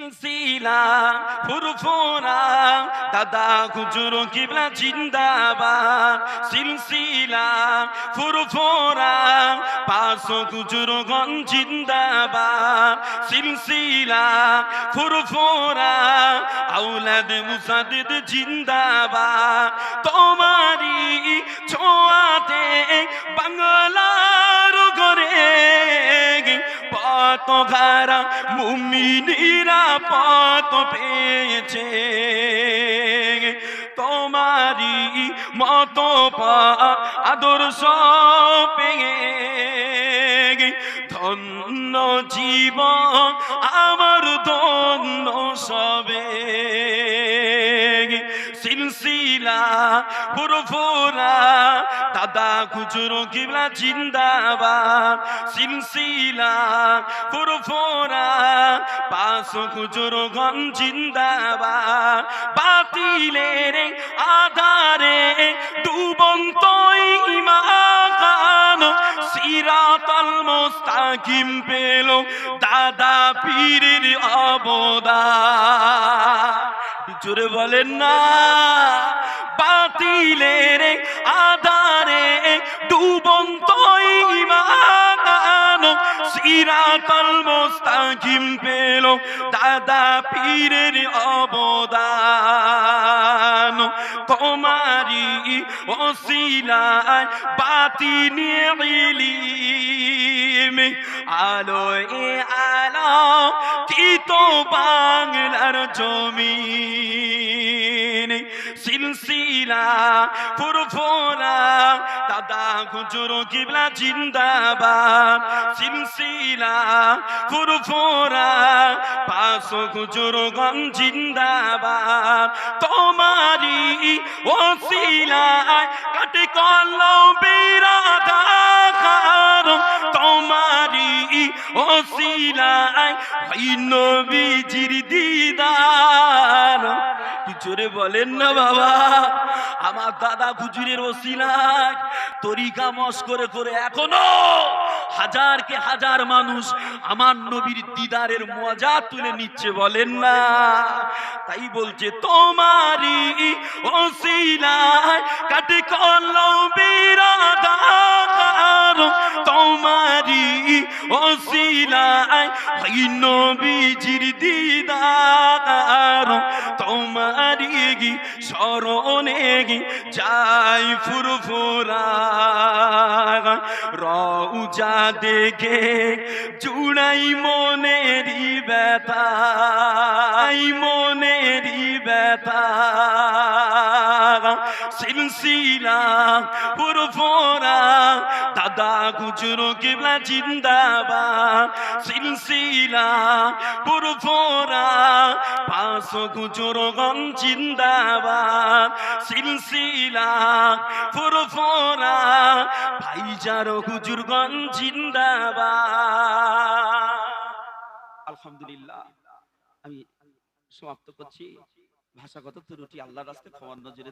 সিলসিলা ফুরফুরা, দাদা হুজুর কিবলা জিন্দাবাদ। সিলসিলা, ফুরফুরা, পাঁচশো হুজুর গন জিন্দাবাদ। সিলসিলা, ফুরফুরা, আউলাদ মুসাদ্দিদ জিন্দাবাদ। তোমারি ছোঁয়াতে পত ঘারা মুমিনীরা পত পেয়েছে। তোমারি মত পা আদর্শ পেয়ে ধন্য জীবন, আমার ধন্য সবে। ফুরফুরা, দাদা খুচরো কিবলা জিন্দাবাদ, সিলসিলা, ফুরফুরা পাঁচ খুচরো গম জিন্দাবাদ। বাতিলের আধারে ডুবন্ত ইমান সিরাতাল মুস্তাকিম পেল দাদা পীরের অবদা জোরে বলেন না। বাতিলের আধারে ডুবন্ত ইমান সিরাতাল মুস্তাকিম পেল দাদা পীরের অবদান। তোমারি ওসিলায় বাতি নিয়ে আলো এ আলো কি তো বাংলার জমিন সিলসিলা দাদা হুজুর কিবলা জিন্দাবাদ। সিলসিলা ফুরফুরা পাঁচশো হুজুর গম জিন্দাবাদ। তোমারি ওসিলায় কাটে কলম বিরাদার তোমারি ওসিলায় নবীজির দিদার। কি জোরে বলেন না বাবা আমার দাদা হুজুরের ওসিলায় তরিকা মস করে করে এখনও হাজার কে হাজার মানুষ আমার নবীর দিদারের মজা তুলে নিচ্ছে বলেন না। তাই বলছে তোমারি ওসিলায় কাটে কলম বিরাদার তোমারি ওসিলায় ভাই নবীজির দিদার তোমারি গি, স্মরণে গি যাই ফুরফুরা রউজা দেখে জুড়াই মনেরি ব্যথাই মনেরি ব্যথা। সিলসিলা ফুরফুরা দাদা গুজরো কিবলা জিন্দাবাদ, সিলসিলা ফুরফুরা পাঁচশো গুজরো গম জিন্দাবাদ, সিলসিলা ফুরফুরা ভাইজার হুজুর গম জিন্দাবাদ। আলহামদুলিল্লাহ। আমি সমাপ্ত করছি। ভাষাগত ত্রুটি আল্লাহর রাস্তায় ক্ষমার নজরে